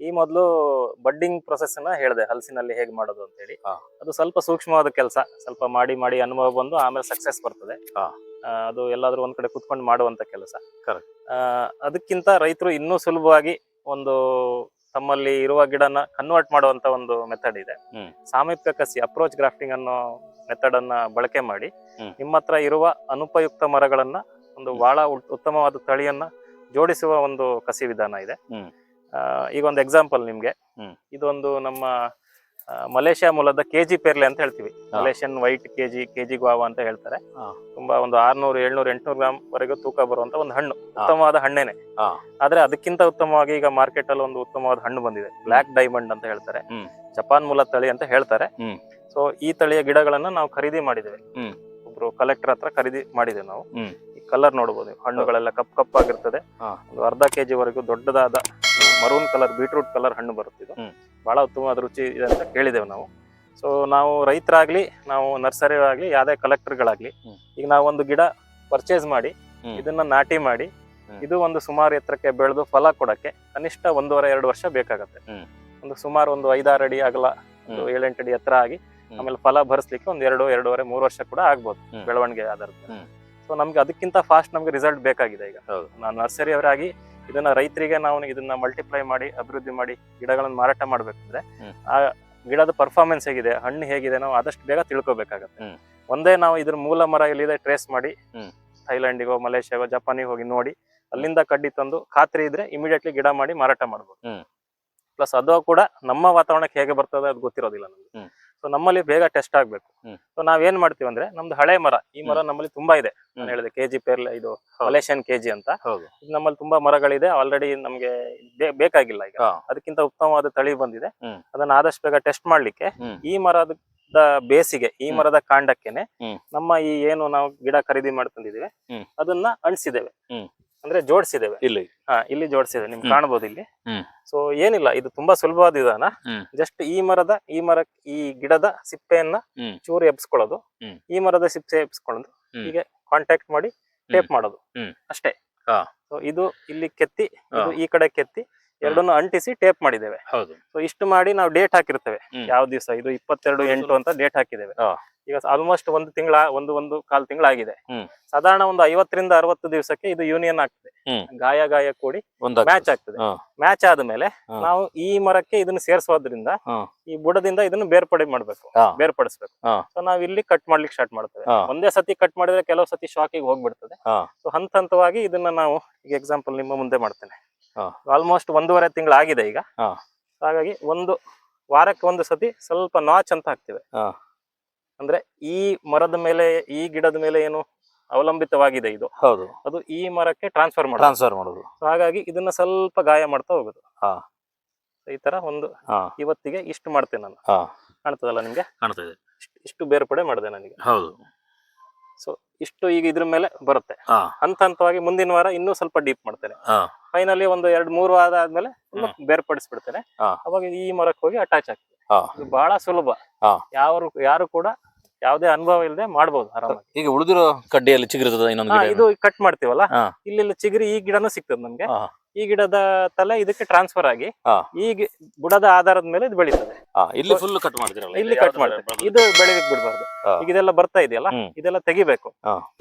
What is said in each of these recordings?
ಈ ಮೊದಲು budding process ಅನ್ನ ಹೇಳಿದೆ ಹಲಸಿನಲ್ಲಿ ಹೇಗೆ ಮಾಡೋದು ಅಂತ ಹೇಳಿ. ಅದು ಸ್ವಲ್ಪ ಸೂಕ್ಷ್ಮವಾದ ಕೆಲಸ ಸ್ವಲ್ಪ ಮಾಡಿ ಮಾಡಿ ಅನುಭವ ಬಂದು ಆಮೇಲೆ ಸಕ್ಸಸ್ ಬರ್ತದೆ ಅದು ಎಲ್ಲಾದ್ರೂ ಒಂದ್ ಕಡೆ ಕುತ್ಕೊಂಡು ಮಾಡುವಂತ ಕೆಲಸ. ಅದಕ್ಕಿಂತ ರೈತರು ಇನ್ನೂ ಸುಲಭವಾಗಿ ಒಂದು ತಮ್ಮಲ್ಲಿ ಇರುವ ಗಿಡನ ಕನ್ವರ್ಟ್ ಮಾಡುವಂತ ಒಂದು ಮೆಥಡ್ ಇದೆ. ಸಾಮೀಪ್ಯ ಕಸಿ ಅಪ್ರೋಚ್ ಗ್ರಾಫ್ಟಿಂಗ್ ಅನ್ನೋ ಮೆಥಡ್ ಅನ್ನ ಬಳಕೆ ಮಾಡಿ. ನಿಮ್ಮ ಹತ್ರ ಇರುವ ಅನುಪಯುಕ್ತ ಮರಗಳನ್ನ ಒಂದು ಬಹಳ ಉತ್- ಉತ್ತಮವಾದ ತಳಿಯನ್ನ ಜೋಡಿಸುವ ಒಂದು ಕಸಿ ವಿಧಾನ ಇದೆ ಈಗ ಒಂದು ಎಕ್ಸಾಂಪಲ್ ನಿಮ್ಗೆ. ಇದೊಂದು ನಮ್ಮ ಮಲೇಷ್ಯಾ ಮೂಲದ ಕೆಜಿ ಪೇರ್ಲೆ ಅಂತ ಹೇಳ್ತೀವಿ. Malaysian white KG KG guava ಅಂತ ಹೇಳ್ತಾರೆ. ತುಂಬಾ ಒಂದು ಆರ್ನೂರು ಏಳ್ನೂರು ಎಂಟ್ನೂರು ಗ್ರಾಮ್ ವರೆಗೂ ತೂಕ ಬರುವಂತ ಒಂದು ಹಣ್ಣು. ಉತ್ತಮವಾದ ಹಣ್ಣೇನೆ. ಆದ್ರೆ ಅದಕ್ಕಿಂತ ಉತ್ತಮವಾಗಿ ಈಗ ಮಾರ್ಕೆಟ್ ಅಲ್ಲಿ ಒಂದು ಉತ್ತಮವಾದ ಹಣ್ಣು ಬಂದಿದೆ. ಬ್ಲಾಕ್ ಡೈಮಂಡ್ ಅಂತ ಹೇಳ್ತಾರೆ. ಜಪಾನ್ ಮೂಲ ತಳಿ ಅಂತ ಹೇಳ್ತಾರೆ. ಸೊ ಈ ತಳಿಯ ಗಿಡಗಳನ್ನ ನಾವು ಖರೀದಿ ಮಾಡಿದ್ದೇವೆ. ಒಬ್ರು ಕಲೆಕ್ಟರ್ ಹತ್ರ ಖರೀದಿ ಮಾಡಿದ್ದೇವೆ ನಾವು. ಈ ಕಲರ್ ನೋಡಬಹುದು ಹಣ್ಣುಗಳೆಲ್ಲ ಕಪ್ ಕಪ್ ಆಗಿರ್ತದೆ ಒಂದು ಅರ್ಧ ಕೆಜಿ ವರೆಗೂ ದೊಡ್ಡದಾದ ಮರೂನ್ ಕಲರ್ ಬೀಟ್ರೂಟ್ ಕಲರ್ ಹಣ್ಣು ಬರುತ್ತೆ ಇದು. ಬಹಳ ಉತ್ತಮವಾದ ರುಚಿ ಇದೆ ಅಂತ ಕೇಳಿದ್ದೇವೆ ನಾವು. ಸೊ ನಾವು ರೈತರಾಗ್ಲಿ ನಾವು ನರ್ಸರಿ ಆಗ್ಲಿ ಯಾವ್ದೇ ಕಲೆಕ್ಟರ್ಗಳಾಗ್ಲಿ ಗಳಾಗ್ಲಿ ಈಗ ನಾವು ಒಂದು ಗಿಡ ಪರ್ಚೇಸ್ ಮಾಡಿ ಇದನ್ನ ನಾಟಿ ಮಾಡಿ ಇದು ಒಂದು ಸುಮಾರು ಎತ್ತರಕ್ಕೆ ಬೆಳೆದು ಫಲ ಕೊಡಕ್ಕೆ ಕನಿಷ್ಠ ಒಂದೂವರೆ ಎರಡು ವರ್ಷ ಬೇಕಾಗತ್ತೆ. ಒಂದು ಸುಮಾರು ಒಂದು ಐದಾರು ಅಡಿ ಅಗಲ ಒಂದು. ಏಳೆಂಟು ಅಡಿ ಎತ್ತರ ಆಗಿ ಆಮೇಲೆ ಫಲ ಭರಿಸ್ಲಿಕ್ಕೆ ಒಂದ್ ಎರಡು ಎರಡೂವರೆ ಮೂರು ವರ್ಷ ಕೂಡ ಆಗ್ಬೋದು ಬೆಳವಣಿಗೆ ಆಧಾರದ. ಸೊ ನಮ್ಗೆ ಅದಕ್ಕಿಂತ ಫಾಸ್ಟ್ ನಮ್ಗೆ ರಿಸಲ್ಟ್ ಬೇಕಾಗಿದೆ ಈಗ. ನಾವು ನರ್ಸರಿ ಅವರಾಗಿ ಇದನ್ನ ರೈತರಿಗೆ ನಾವು ಇದನ್ನ ಮಲ್ಟಿಪ್ಲೈ ಮಾಡಿ ಅಭಿವೃದ್ಧಿ ಮಾಡಿ ಗಿಡಗಳನ್ನ ಮಾರಾಟ ಮಾಡ್ಬೇಕಂದ್ರೆ. ಆ ಗಿಡದ ಪರ್ಫಾರ್ಮೆನ್ಸ್ ಹೇಗಿದೆ ಹಣ್ಣು ಹೇಗಿದೆ ನಾವು ಆದಷ್ಟು ಬೇಗ ತಿಳ್ಕೊಬೇಕಾಗತ್ತೆ ಒಂದೇ ನಾವು ಇದ್ರ ಮೂಲ ಮರ ಎಲ್ಲಿದೆ ಟ್ರೇಸ್ ಮಾಡಿ. ಥೈಲ್ಯಾಂಡಿಗೋ ಮಲೇಷ್ಯಾಗೋ ಜಪಾನಿಗೆ ಹೋಗಿ ನೋಡಿ ಅಲ್ಲಿಂದ ಕಡ್ಡಿ ತಂದು ಖಾತ್ರಿ ಇದ್ರೆ ಇಮಿಡಿಯೇಟ್ಲಿ ಗಿಡ ಮಾಡಿ ಮಾರಾಟ ಮಾಡ್ಬೋದು ಪ್ಲಸ್ ಅದು ಕೂಡ ನಮ್ಮ ವಾತಾವರಣಕ್ಕೆ ಹೇಗೆ ಬರ್ತದೆ ಅದು ಗೊತ್ತಿರೋದಿಲ್ಲ ನಮ್ಗೆ. ಸೊ ನಮ್ಮಲ್ಲಿ ಬೇಗ ಟೆಸ್ಟ್ ಆಗ್ಬೇಕು. ಸೊ ನಾವ್ ಏನ್ ಮಾಡ್ತೀವಿ ಅಂದ್ರೆ ನಮ್ದು ಹಳೆ ಮರ ಈ ಮರ ನಮ್ಮಲ್ಲಿ ತುಂಬಾ ಇದೆ. ನಾನು. ಹೇಳಿದೆ ಕೆಜಿ ಪೇರ್ಲೆ ಇದು ಮಲೇಷಿಯನ್ ಕೆಜಿ ಅಂತ. ನಮ್ಮಲ್ಲಿ ತುಂಬಾ ಮರಗಳಿದೆ. ಆಲ್ರೆಡಿ ನಮ್ಗೆ ಬೇಕಾಗಿಲ್ಲ ಈಗ. ಅದಕ್ಕಿಂತ ಉತ್ತಮವಾದ ತಳಿ ಬಂದಿದೆ. ಅದನ್ನ ಆದಷ್ಟು ಬೇಗ ಟೆಸ್ಟ್ ಮಾಡ್ಲಿಕ್ಕೆ ಈ ಮರದ ಬೇಸಿಗೆ ಈ ಮರದ ಕಾಂಡಕ್ಕೆನೆ ನಮ್ಮ ಈ ಏನು ನಾವು ಗಿಡ ಖರೀದಿ ಮಾಡ್ಕೊಂಡಿದೀವಿ ಅದನ್ನ ಅಣಿಸಿದ್ದೇವೆ ಹ್ಮ್. ಅಂದ್ರೆ ಜೋಡಿಸಿದ್ದೇವೆ. ಇಲ್ಲಿ ಹಾ ಇಲ್ಲಿ ಜೋಡಿಸಿದೆ ನಿಮ್ಗೆ. ಕಾಣಬಹುದು ಇಲ್ಲಿ. ಸೊ ಏನಿಲ್ಲ ಇದು ತುಂಬಾ ಸುಲಭವಾದ ವಿಧಾನ. ಜಸ್ಟ್ ಈ ಮರದ ಈ ಮರ ಈ ಗಿಡದ ಸಿಪ್ಪೆಯನ್ನ ಚೂರು ಎಬ್ಸ್ಕೊಳ್ಳೋದು. ಈ ಮರದ ಸಿಪ್ಪೆ ಎಬ್ಸ್ಕೊಳ್ಳೋದು. ಹೀಗೆ ಕಾಂಟ್ಯಾಕ್ಟ್ ಮಾಡಿ ಟೇಪ್ ಮಾಡೋದು. ಅಷ್ಟೇ. ಹಾ. ಸೊ ಇದು ಇಲ್ಲಿ ಕೆತ್ತಿ ಇದು ಈ ಕಡೆ ಕೆತ್ತಿ ಎರಡನ್ನು ಅಂಟಿಸಿ ಟೇಪ್ ಮಾಡಿದ್ದೇವೆ. ಹೌದು. ಸೊ ಇಷ್ಟು ಮಾಡಿ ನಾವು ಡೇಟ್ ಹಾಕಿರ್ತೇವೆ. ಯಾವ ದಿವಸ? ಇದು ಇಪ್ಪತ್ತೆರಡು ಎಂಟು ಅಂತ ಡೇಟ್ ಹಾಕಿದ್ದೇವೆ. ಈಗ ಆಲ್ಮೋಸ್ಟ್ ಒಂದು ತಿಂಗಳ ಒಂದು ಒಂದು ಕಾಲ್ ತಿಂಗಳಾಗಿದೆ. ಸಾಧಾರಣ ಒಂದು ಐವತ್ತರಿಂದ ಅರವತ್ತು ದಿವಸಕ್ಕೆ ಇದು ಯೂನಿಯನ್ ಆಗ್ತದೆ. ಗಾಯ ಗಾಯ ಕೂಡಿ ಒಂದು ಮ್ಯಾಚ್ ಆಗ್ತದೆ. ಮ್ಯಾಚ್ ಆದ್ಮೇಲೆ ನಾವು ಈ ಮರಕ್ಕೆ ಇದನ್ನ ಸೇರಿಸೋದ್ರಿಂದ ಈ ಬುಡದಿಂದ ಇದನ್ನು ಬೇರ್ಪಡೆ ಮಾಡ್ಬೇಕು. ಬೇರ್ಪಡಿಸ್ಬೇಕು. ಸೊ ನಾವ್ ಇಲ್ಲಿ ಕಟ್ ಮಾಡ್ಲಿಕ್ಕೆ ಸ್ಟಾರ್ಟ್ ಮಾಡ್ತೇವೆ. ಒಂದೇ ಸತಿ ಕಟ್ ಮಾಡಿದ್ರೆ ಕೆಲವು ಸತಿ ಶಾಕಿಗೆ ಹೋಗ್ಬಿಡ್ತದೆ. ಸೊ ಹಂತ ಹಂತವಾಗಿ ಇದನ್ನ ನಾವು ಈಗ ಎಕ್ಸಾಂಪಲ್ ನಿಮ್ಮ ಮುಂದೆ ಮಾಡ್ತೇನೆ. ಆಲ್ಮೋಸ್ಟ್ ಒಂದೂವರೆ ತಿಂಗಳು ಆಗಿದೆ ಈಗ ಹಾಗಾಗಿ ಒಂದು ವಾರಕ್ಕೆ ಒಂದು ಸತಿ ಸ್ವಲ್ಪ ನಾಚ್ ಅಂತ ಹಾಕ್ತೇವೆ. ಅಂದ್ರೆ ಈ ಮರದ ಮೇಲೆ ಈ ಗಿಡದ ಮೇಲೆ ಏನು ಅವಲಂಬಿತವಾಗಿದೆ ಇದು. ಹೌದು. ಅದು ಈ ಮರಕ್ಕೆ ಟ್ರಾನ್ಸ್ಫರ್ ಮಾಡೋದು. ಟ್ರಾನ್ಸ್ಫರ್ ಮಾಡೋದು. ಹಾಗಾಗಿ ಇದನ್ನ ಸ್ವಲ್ಪ ಗಾಯ ಮಾಡ್ತಾ ಹೋಗುದು. ಈ ತರ ಒಂದು ಇವತ್ತಿಗೆ ಇಷ್ಟು ಮಾಡ್ತೇನೆ ನಾನು. ಕಾಣ್ತದಲ್ಲ ನಿಮ್ಗೆ? ಕಾಣ್ತದೆ ಇಷ್ಟು ಬೇರ್ಪಡೆ ಮಾಡಿದೆ ನನಗೆ. ಹೌದು. ಸೊ ಇಷ್ಟು ಈಗ ಇದ್ರ ಮೇಲೆ ಬರುತ್ತೆ. ಹಂತ ಹಂತವಾಗಿ ಮುಂದಿನ ವಾರ ಇನ್ನೂ ಸ್ವಲ್ಪ ಡೀಪ್ ಮಾಡ್ತೇನೆ. ಫೈನಲಿ ಒಂದು ಎರಡ್ ಮೂರು ವಾರ ಆದ್ಮೇಲೆ ಬೇರ್ಪಡಿಸ್ಬಿಡ್ತೇನೆ. ಅವಾಗ ಈ ಮರಕ್ಕೆ ಹೋಗಿ ಅಟ್ಯಾಚ್ ಆಗ್ತದೆ. ಇದು ಬಹಳ ಸುಲಭ. ಯಾರು ಯಾರು ಕೂಡ ಯಾವುದೇ ಅನುಭವ ಇಲ್ಲದೆ ಮಾಡಬಹುದು ಆರಾಮಾಗಿ. ಈಗ ಉಳಿದಿರೋ ಕಡ್ಡಿಯಲ್ಲಿ ಚಿಗುರ್ತದ ಇನ್ನೊಂದು ಇದು ಕಟ್ ಮಾಡ್ತೀವಲ್ಲ. ಇಲ್ಲಿ ಚಿಗುರಿ ಈ ಗಿಡನೂ ಸಿಗ್ತದೆ ನಮ್ಗೆ. ಈ ಗಿಡದ ತಲೆ ಇದಕ್ಕೆ ಟ್ರಾನ್ಸ್ಫರ್ ಆಗಿ ಈ ಬುಡದ ಆಧಾರದ ಮೇಲೆ ಇದು ಬೆಳೀತದೆ. ಇಲ್ಲಿ ಫುಲ್ ಕಟ್ ಮಾಡ್ತಿರಲ್ಲ ಇಲ್ಲಿ ಕಟ್ ಮಾಡ್ತೇವೆ. ಇದು ಬೆಳೆದಿಕ್ ಬಿಡಬಾರ್ದು. ಈಗ ಇದೆಲ್ಲ ಬರ್ತಾ ಇದೆಯಲ್ಲ. ಇದೆಲ್ಲ ತೆಗಿಬೇಕು.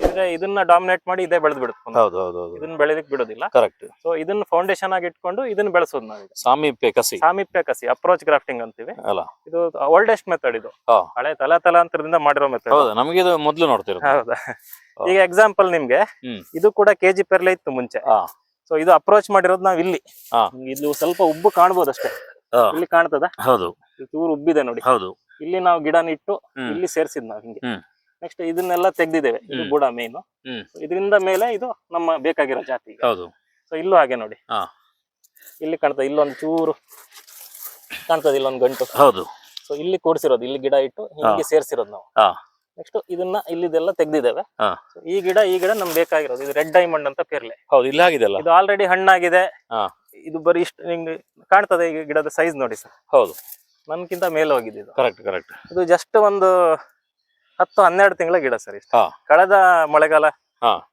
ಅಂದ್ರೆ ಇದನ್ನ ಡಾಮಿನೇಟ್ ಮಾಡಿ ಇದೇ ಬೆಳೆದ್ ಬಿಡುತ್ತೆ ಹೌದು ಹೌದು ಹೌದು. ಇದನ್ನ ಬೆಳೆದಕ್ಕೆ ಬಿಡೋದಿಲ್ಲ. ಕರೆಕ್ಟ್ ಸೊ ಇದನ್ನ ಫೌಂಡೇಶನ್ ಆಗಿ ಇಟ್ಕೊಂಡು ಇದನ್ನ ಬೆಳೆಸೋದು ನಾವು ಸಾಮೀಪ್ಯ ಕಸಿ. ಸಾಮೀಪ್ಯ ಕಸಿ ಅಪ್ರೋಚ್ ಗ್ರಾಫ್ಟಿಂಗ್ ಅಂತೀವಿ. ಅಲ್ಲ. ಇದು ಓಲ್ಡೆಸ್ಟ್ ಮೆಥಡ್ ಇದು. ಹಳೆ ತಲಾ ತಲಾಂತರದಿಂದ ಮಾಡಿರೋ ಮೆಥಡ್ ಹೌದು ನಮಗೆ ಇದು ಮೊದ್ಲು ನೋಡ್ತಿರೋದು. ಹೌದಾ? ಈಗ ಎಕ್ಸಾಂಪಲ್ ನಿಮ್ಗೆ. ಇದು ಕೂಡ ಕೆಜಿ ಪೆರ್ಲೆ ಇತ್ತು ಮುಂಚೆ. ಸೊ ಇದು ಅಪ್ರೋಚ್ ಮಾಡಿರೋದು ನಾವ್ ಇಲ್ಲಿ. ಇಲ್ಲಿ ಇದು ಸ್ವಲ್ಪ ಉಬ್ಬು ಕಾಣ್ಬೋದು ಅಷ್ಟೇ. ಇಲ್ಲಿ ಕಾಣ್ತದ? ಹೌದು. ಚೂರು ಉಬ್ಬಿದೆ ನೋಡಿ. ಹೌದು. ಇಲ್ಲಿ ನಾವು ಗಿಡನ ಇಟ್ಟು ಇಲ್ಲಿ ಸೇರ್ಸಿದ್ ನಾವು ಹಿಂಗೆ. ನೆಕ್ಸ್ಟ್ ಇದನ್ನೆಲ್ಲ ತೆಗ್ದಿದ್ದೇವೆ. ಇದು. ಬುಡ ಮೇನ್. ಇದರಿಂದ ಮೇಲೆ ಇದು ನಮ್ಮ ಬೇಕಾಗಿರೋ ಜಾತಿ ಹೌದು. ಸೊ ಇಲ್ಲೂ ಹಾಗೆ ನೋಡಿ. ಇಲ್ಲಿ ಕಾಣ್ತದೆ. ಇಲ್ಲೊಂದು ಚೂರು ಕಾಣ್ತದೆ ಇಲ್ಲೊಂದು ಗಂಟು. ಹೌದು. ಸೊ ಇಲ್ಲಿ ಕೊಡ್ಸಿರೋದು. ಇಲ್ಲಿ ಗಿಡ ಇಟ್ಟು ಹಿಂಗೆ ಸೇರ್ಸಿರೋದು ನಾವು. ನೆಕ್ಸ್ಟ್ ಇದನ್ನ ಇಲ್ಲಿದೆಲ್ಲ ತೆಗ್ದಿದ್ದೇವೆ. ಈ ಗಿಡ ಈ ಗಿಡ ನಮ್ಗೆ ಬೇಕಾಗಿರೋದು. ಇದು ರೆಡ್ ಡೈಮಂಡ್ ಅಂತ ಪೇರ್ಲೆ. ಹೌದು ಇಲ್ಲ ಆಗಿದೆಲ್ಲ ಇದು ಆಲ್ರೆಡಿ ಹಣ್ಣಾಗಿದೆ. ಇದು ಬರೀ ಇಷ್ಟು ನಿಮ್ಗೆ ಕಾಣ್ತದೆ ಈ ಗಿಡದ ಸೈಜ್ ನೋಡಿ ಸರ್. ಹೌದು. ನನ್ಕಿಂತ ಮೇಲೆ ಹೋಗಿದೆ ಇದು. ಕರೆಕ್ಟ್ ಕರೆಕ್ಟ್ ಇದು ಜಸ್ಟ್ ಒಂದು ಹತ್ತು ಹನ್ನೆರಡು ತಿಂಗಳ ಗಿಡ ಸರ್ ಇಷ್ಟು. ಕಳೆದ ಮಳೆಗಾಲ.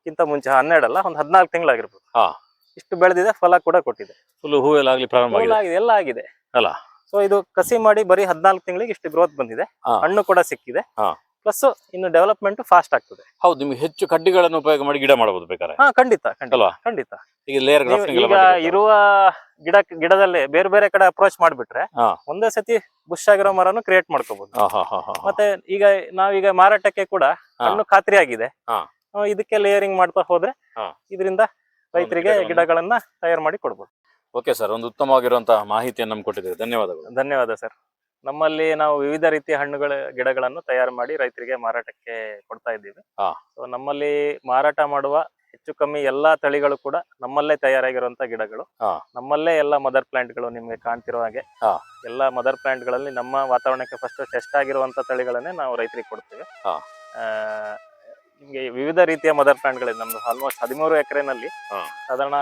ಕಿಂತ ಮುಂಚೆ ಹನ್ನೆರಡಲ್ಲ ಒಂದು ಹದಿನಾಲ್ಕು ತಿಂಗಳಾಗಿರ್ಬೋದು. ಇಷ್ಟು ಬೆಳೆದಿದೆ ಫಲ ಕೂಡ ಕೊಟ್ಟಿದೆ. ಫುಲ್ ಹೂವೆಲ್ಲ ಆಗಲಿ ಪ್ರಾರಂಭ ಆಗಿದೆ. ಎಲ್ಲ ಆಗಿದೆ. ಅಲ್ಲ? ಸೊ ಇದು ಕಸಿ ಮಾಡಿ ಬರೀ ಹದಿನಾಲ್ಕು ತಿಂಗಳಿಗೆ ಇಷ್ಟು ಗ್ರೋತ್ ಬಂದಿದೆ. ಹಣ್ಣು ಕೂಡ ಸಿಕ್ಕಿದೆ. ಪ್ಲಸ್ ಇನ್ನು ಡೆವಲಪ್ಮೆಂಟ್ ಫಾಸ್ಟ್ ಆಗ್ತದೆ. ಹೌದು ನಿಮ್ಗೆ ಹೆಚ್ಚು ಕಡ್ಡಿಗಳನ್ನು ಉಪಯೋಗ ಮಾಡಿ ಗಿಡ ಮಾಡಬಹುದು ಬೇಕಾದ್ರೆ. ಹಾ ಖಂಡಿತ ಖಂಡಿತ ಅಲ್ವಾ? ಖಂಡಿತ. ಈಗ ಲೇಯರ್ ಈಗ ಇರುವ ಗಿಡ ಗಿಡದಲ್ಲೇ ಬೇರೆ ಬೇರೆ ಕಡೆ ಅಪ್ರೋಚ್ ಮಾಡ್ಬಿಟ್ರೆ ಹಾ. ಒಂದೇ ಸತಿ ಬುಷ್ ಆಗಿರೋ ಮರನು ಕ್ರಿಯೇಟ್ ಮಾಡ್ಕೋಬಹುದು ಮತ್ತೆ ಈಗ ನಾವೀಗ ಮಾರಾಟಕ್ಕೆ ಕೂಡ ಹಣ್ಣು ಖಾತ್ರಿ ಆಗಿದೆ ಹಾ. ಆ, ಇದಕ್ಕೆ ಲೇಯರಿಂಗ್ ಮಾಡ್ತಾ ಹೋದ್ರೆ ಹಾ. ಇದರಿಂದ ರೈತರಿಗೆ ಗಿಡಗಳನ್ನ- ಗಿಡಗಳನ್ನ ತಯಾರು ಮಾಡಿ ಕೊಡ್ಬೋದು. ಓಕೆ ಸರ್ ಒಂದು ಉತ್ತಮವಾಗಿರುವಂತಹ ಮಾಹಿತಿಯನ್ನು ನಮ್ಗೆ ಕೊಟ್ಟಿದ್ದೀರಿ. ಧನ್ಯವಾದಗಳು. ಧನ್ಯವಾದ ಸರ್ ನಮ್ಮಲ್ಲಿ ನಾವು ವಿವಿಧ ರೀತಿಯ ಹಣ್ಣುಗಳ ಗಿಡಗಳನ್ನು ತಯಾರು ಮಾಡಿ ರೈತರಿಗೆ ಮಾರಾಟಕ್ಕೆ ಕೊಡ್ತಾ ಇದ್ದೀವಿ. ಸೊ ನಮ್ಮಲ್ಲಿ ಮಾರಾಟ ಮಾಡುವ ಹೆಚ್ಚು ಕಮ್ಮಿ ಎಲ್ಲಾ ತಳಿಗಳು ಕೂಡ ನಮ್ಮಲ್ಲೇ ತಯಾರಾಗಿರುವಂತ ಗಿಡಗಳು. ನಮ್ಮಲ್ಲೇ ಎಲ್ಲ ಮದರ್ ಪ್ಲಾಂಟ್ಗಳು ನಿಮ್ಗೆ ಕಾಣ್ತಿರೋ ಹಾಗೆ. ಎಲ್ಲ ಮದರ್ ಪ್ಲಾಂಟ್ಗಳಲ್ಲಿ ನಮ್ಮ ವಾತಾವರಣಕ್ಕೆ ಫಸ್ಟ್ ಟೆಸ್ಟ್ ಆಗಿರುವಂತ ತಳಿಗಳನ್ನೇ ನಾವು ರೈತರಿಗೆ ಕೊಡ್ತೇವೆ ನಿಮ್ಗೆ ವಿವಿಧ ರೀತಿಯ ಮದರ್ ಪ್ಲಾಂಟ್ಗಳಿದೆ ನಮ್ದು ಆಲ್ಮೋಸ್ಟ್ ಹದಿಮೂರು ಎಕರೆನಲ್ಲಿ ಹಾ. ಸಾಧಾರಣ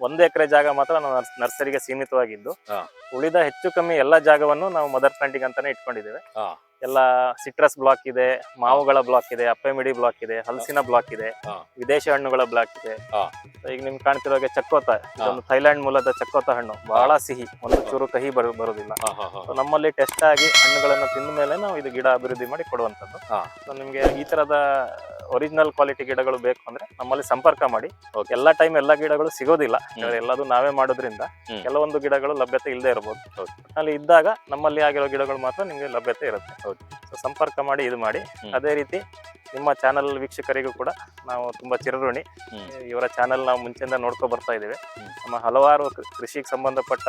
ಒಂದು ಎಕರೆ ಜಾಗ ಮಾತ್ರ ನಾವು ನರ್ಸ್- ನರ್ಸರಿಗೆ ಸೀಮಿತವಾಗಿದ್ದು ಹಾ. ಉಳಿದ ಹೆಚ್ಚು ಕಮ್ಮಿ ಎಲ್ಲ ಜಾಗವನ್ನು ನಾವು ಮದರ್ ಪ್ಲಾಂಟಿಂಗ್ ಅಂತಾನೆ ಇಟ್ಕೊಂಡಿದ್ದೇವೆ ಹಾ. ಎಲ್ಲ ಸಿಟ್ರಸ್ ಬ್ಲಾಕ್ ಇದೆ ಮಾವುಗಳ ಬ್ಲಾಕ್ ಇದೆ ಅಪ್ಪೆಮಿಡಿ ಬ್ಲಾಕ್ ಇದೆ ಹಲಸಿನ ಬ್ಲಾಕ್ ಇದೆ ಹಾ. ವಿದೇಶಿ ಹಣ್ಣುಗಳ ಬ್ಲಾಕ್ ಇದೆ. ಹಾ. ಈಗ ನಿಮ್ಗೆ ಕಾಣ್ತಿರೋ ಹಾಗೆ ಚಕ್ಕೋತ ಇದೊಂದು ಥೈಲ್ಯಾಂಡ್ ಮೂಲದ ಚಕ್ಕೋತ ಹಣ್ಣು. ಬಹಳ ಸಿಹಿ ಒಂದು ಚೂರು ಕಹಿ ಬರು ಬರುದಿಲ್ಲ. So ನಮ್ಮಲ್ಲಿ ಟೆಸ್ಟ್ ಆಗಿ ಹಣ್ಣುಗಳನ್ನು ತಿಂದ ಮೇಲೆ ನಾವು ಇದು ಗಿಡ ಅಭಿವೃದ್ಧಿ ಮಾಡಿ ಕೊಡುವಂತದ್ದು ಹಾ. ಸೊ ನಿಮ್ಗೆ ಈ ತರದ ಒರಿಜಿನಲ್ ಕ್ವಾಲಿಟಿ ಗಿಡಗಳು ಬೇಕು ಅಂದ್ರೆ ನಮ್ಮಲ್ಲಿ ಸಂಪರ್ಕ ಮಾಡಿ. Okay. ಎಲ್ಲಾ ಟೈಮ್ ಎಲ್ಲಾ ಗಿಡಗಳು ಸಿಗೋದಿಲ್ಲ. ಎಲ್ಲದೂ ಎಲ್ಲದು ನಾವೇ ಮಾಡೋದ್ರಿಂದ ಹ್ಮ್. ಕೆಲವೊಂದು ಗಿಡಗಳು ಲಭ್ಯತೆ ಇಲ್ಲದೆ ಇರಬಹುದು ಹೌದು. ಅಲ್ಲಿ ಇದ್ದಾಗ ನಮ್ಮಲ್ಲಿ ಆಗಿರೋ ಗಿಡಗಳು ಮಾತ್ರ ನಿಮ್ಗೆ ಲಭ್ಯತೆ ಇರುತ್ತೆ. ಹೌದು. ಸೊ ಸಂಪರ್ಕ ಮಾಡಿ ಇದು ಮಾಡಿ. ಅದೇ ರೀತಿ ನಿಮ್ಮ ಚಾನಲ್ ವೀಕ್ಷಕರಿಗೂ ಕೂಡ ನಾವು ತುಂಬಾ ಚಿರಋಣಿ. ಇವರ ಚಾನಲ್ ನಾವು ಮುಂಚೆಯಿಂದ ನೋಡ್ಕೊ ಬರ್ತಾ ಇದ್ದೇವೆ. ನಮ್ಮ ಹಲವಾರು ಕೃಷಿಗೆ ಸಂಬಂಧಪಟ್ಟ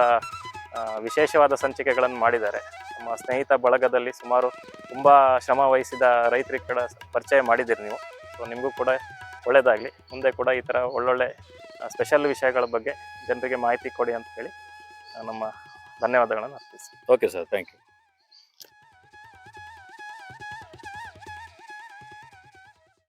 ವಿಶೇಷವಾದ ಸಂಚಿಕೆಗಳನ್ನು ಮಾಡಿದ್ದಾರೆ. ನಮ್ಮ ಸ್ನೇಹಿತ ಬಳಗದಲ್ಲಿ ಸುಮಾರು ತುಂಬಾ ಶ್ರಮ ವಹಿಸಿದ ರೈತರಿಗೆ ಕೂಡ ಪರಿಚಯ ಮಾಡಿದ್ದೀರಿ ನೀವು. ಸೊ ನಿಮಗೂ ಕೂಡ ಒಳ್ಳೆಯದಾಗಲಿ ಮುಂದೆ ಕೂಡ ಈ ಥರ ಒಳ್ಳೊಳ್ಳೆ ಸ್ಪೆಷಲ್ ವಿಷಯಗಳ ಬಗ್ಗೆ ಜನರಿಗೆ ಮಾಹಿತಿ ಕೊಡಿ ಅಂತ ಹೇಳಿ ನಮ್ಮ ಧನ್ಯವಾದಗಳನ್ನು ಅರ್ಪಿಸಿ ಓಕೆ ಸರ್ ಥ್ಯಾಂಕ್ ಯು